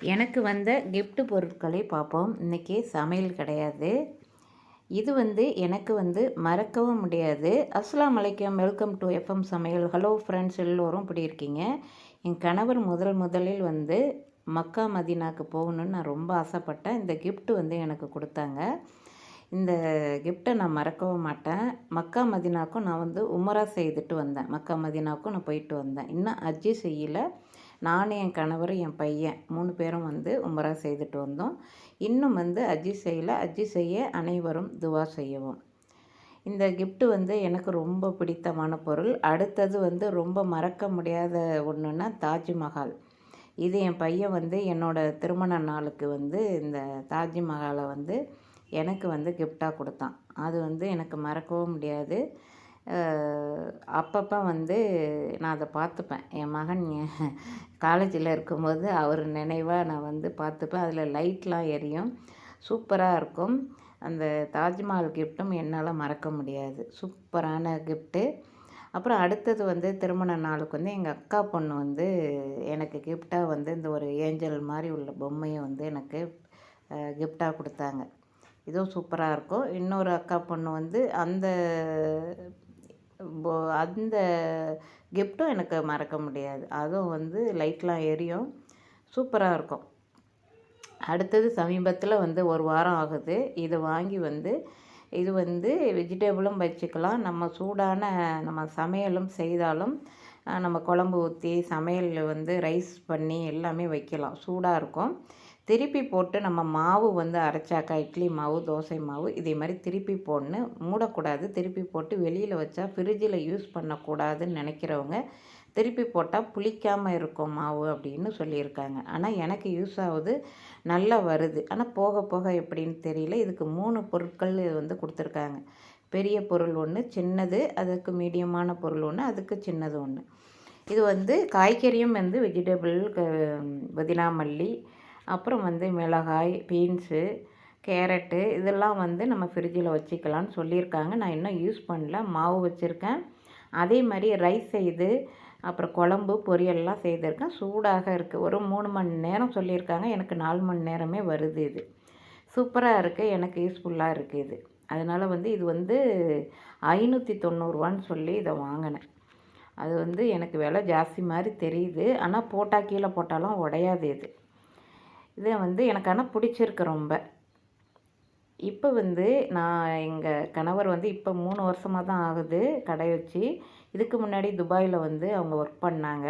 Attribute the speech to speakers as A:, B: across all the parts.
A: எனக்கு வந்த கிஃப்ட் பொருட்களை பார்ப்போம். இன்றைக்கி சமையல் கிடையாது. இது வந்து எனக்கு வந்து மறக்கவும் முடியாது. அஸ்லாம் அலைக்கம் வெல்கம் டு எஃப்எம் சமையல். ஹலோ ஃப்ரெண்ட்ஸ் எல்லோரும் இப்படி இருக்கீங்க? என் கணவர் முதல் முதலில் வந்து மக்கா மதீனாக்கு போகணுன்னு நான் ரொம்ப ஆசைப்பட்டேன். இந்த கிஃப்ட் வந்து எனக்கு கொடுத்தாங்க. இந்த கிஃப்ட்டை நான் மறக்கவும் மாட்டேன். மக்கா மதினாக்கும் நான் வந்து உமரா செய்துட்டு வந்தேன். மக்கா மதினாக்கும் நான் போயிட்டு வந்தேன். இன்னும் அஜி செய்யல. நான் என் கணவர் என் பையன் மூணு பேரும் வந்து உமரா செய்துட்டு வந்தோம். இன்னும் வந்து அஜி செய்யல. அஜி செய்ய அனைவரும் துவா செய்யவும். இந்த கிஃப்ட்டு வந்து எனக்கு ரொம்ப பிடித்தமான பொருள். அடுத்தது வந்து ரொம்ப மறக்க முடியாத ஒன்றுன்னா தாஜ்மஹால். இது என் பையன் வந்து என்னோட திருமண நாளுக்கு வந்து இந்த தாஜ்மஹாலை வந்து எனக்கு வந்து கிஃப்டாக கொடுத்தான். அது வந்து எனக்கு மறக்கவும் முடியாது. அப்பப்போ வந்து நான் அதை பார்த்துப்பேன். என் மகன் காலேஜில் இருக்கும்போது அவர் நினைவாக நான் வந்து பார்த்துப்பேன். அதில் லைட்லாம் எரியும். சூப்பராக இருக்கும். அந்த தாஜ்மஹால் கிஃப்ட்டும் என்னால் மறக்க முடியாது. சூப்பரான கிஃப்ட்டு. அப்புறம் அடுத்தது வந்து திருமண நாளுக்கு வந்து எங்கள் அக்கா பொண்ணு வந்து எனக்கு கிஃப்டாக வந்து இந்த ஒரு ஏஞ்சல் மாதிரி உள்ள பொம்மையை வந்து எனக்கு கிஃப்டாக கொடுத்தாங்க. இதுவும் சூப்பராக இருக்கும். இன்னொரு அக்கா பொண்ணு வந்து அந்த போ அந்த கிஃப்ட்டும் எனக்கு மறக்க முடியாது. அதுவும் வந்து லைட்லாம் எரியும். சூப்பராக இருக்கும். அடுத்தது சமீபத்தில் வந்து ஒரு வாரம் ஆகுது. இதை வாங்கி வந்து இது வந்து வெஜிடபிளும் வச்சுக்கலாம். நம்ம சூடான நம்ம சமையலும் செய்தாலும் நம்ம குழம்பு ஊற்றி சமையல் வந்து ரைஸ் பண்ணி எல்லாமே வைக்கலாம். சூடாக இருக்கும். திருப்பி போட்டு நம்ம மாவு வந்து அரைச்சாக்கா இட்லி மாவு தோசை மாவு இதே மாதிரி திருப்பி போடணும். மூடக்கூடாது. திருப்பி போட்டு வெளியில் வச்சா ஃப்ரிட்ஜில் யூஸ் பண்ணக்கூடாதுன்னு நினைக்கிறவங்க திருப்பி போட்டால் புளிக்காமல் இருக்கும் மாவு அப்படின்னு சொல்லியிருக்காங்க. ஆனால் எனக்கு யூஸ் ஆகுது நல்லா வருது. ஆனால் போக போக எப்படின்னு தெரியல. இதுக்கு மூணு பொருட்கள் வந்து கொடுத்துருக்காங்க. பெரிய பொருள் ஒன்று சின்னது அதுக்கு மீடியமான பொருள் ஒன்று அதுக்கு சின்னது ஒன்று இது வந்து காய்கறியும் வந்து வெஜிடபிள் புதினா மல்லி அப்புறம் வந்து மிளகாய் பீன்ஸு கேரட்டு இதெல்லாம் வந்து நம்ம ஃப்ரிட்ஜில் வச்சுக்கலான்னு சொல்லியிருக்காங்க. நான் இன்னும் யூஸ் பண்ணல. மாவு வச்சுருக்கேன். அதே மாதிரி ரைஸ் செய்து அப்புறம் குழம்பு பொரியல்லாம் செய்திருக்கேன். சூடாக இருக்குது ஒரு மூணு மணி நேரம் சொல்லியிருக்காங்க. எனக்கு நாலு மணி நேரமே வருது இது. சூப்பராக இருக்குது எனக்கு யூஸ்ஃபுல்லாக இருக்குது இது. அதனால் வந்து இது வந்து ஐநூற்றி தொண்ணூறுவான்னு சொல்லி இதை வாங்கினேன். அது வந்து எனக்கு விலை ஜாஸ்தி மாதிரி தெரியுது. ஆனால் போட்டால் கீழே போட்டாலும் உடையாது இது. இதை வந்து எனக்கு ஆனால் பிடிச்சிருக்கு ரொம்ப. இப்போ வந்து நான் எங்கள் கணவர் வந்து இப்போ மூணு வருஷமாக தான் ஆகுது கடை வச்சு. இதுக்கு முன்னாடி துபாயில் வந்து அவங்க ஒர்க் பண்ணாங்க.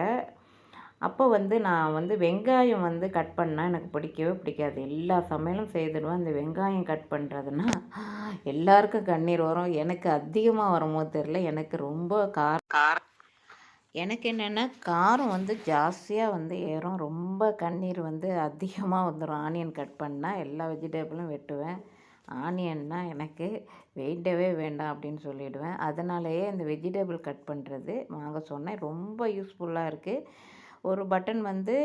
A: அப்போ வந்து நான் வந்து வெங்காயம் வந்து கட் பண்ணால் எனக்கு பிடிக்கவே பிடிக்காது. எல்லா சமையலும் செய்துடுவேன். அந்த வெங்காயம் கட் பண்ணுறதுன்னா எல்லாருக்கும் கண்ணீர் வரும். எனக்கு அதிகமாக வருமோ தெரில எனக்கு ரொம்ப கார கார் எனக்கு என்னென்னா காரம் வந்து ஜாஸ்தியாக வந்து ஏறும். ரொம்ப கண்ணீர் வந்து அதிகமாக வந்துடும் ஆனியன் கட் பண்ணால் எல்லா வெஜிடபிளும் வெட்டுவேன். ஆனியன்னா எனக்கு வெயிட்டவே வேண்டாம் அப்படின்னு சொல்லிவிடுவேன் அதனாலேயே இந்த வெஜிடபிள் கட் பண்ணுறது வாங்க சொன்னேன். ரொம்ப யூஸ்ஃபுல்லாக இருக்குது ஒரு பட்டன் வந்து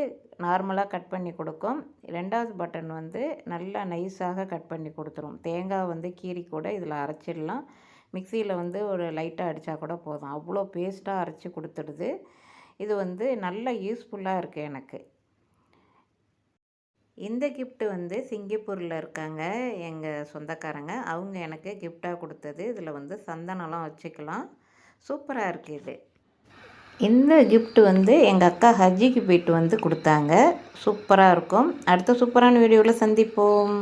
A: நார்மலாக கட் பண்ணி கொடுக்கும். ரெண்டாவது பட்டன் வந்து நல்லா நைஸாக கட் பண்ணி கொடுத்துரும். தேங்காய் வந்து கீரி கூட இதில் அரைச்சிடலாம். மிக்சியில் வந்து ஒரு லைட்டாக அடித்தா கூட போதும். அவ்வளோ பேஸ்ட்டாக அரைச்சி கொடுத்துடுது. இது வந்து நல்ல யூஸ்ஃபுல்லாக இருக்குது எனக்கு. இந்த கிஃப்ட்டு வந்து சிங்கப்பூரில் இருக்காங்க எங்கள் சொந்தக்காரங்க. அவங்க எனக்கு கிஃப்டாக கொடுத்தது. இதில் வந்து சந்தனம்லாம் வச்சுக்கலாம். சூப்பராக இருக்குது இது. இந்த கிஃப்ட் வந்து எங்கள் அக்கா ஹஜ்ஜிக்கு போயிட்டு வந்து கொடுத்தாங்க. சூப்பராக இருக்கும். அடுத்த சூப்பரான வீடியோவில் சந்திப்போம்.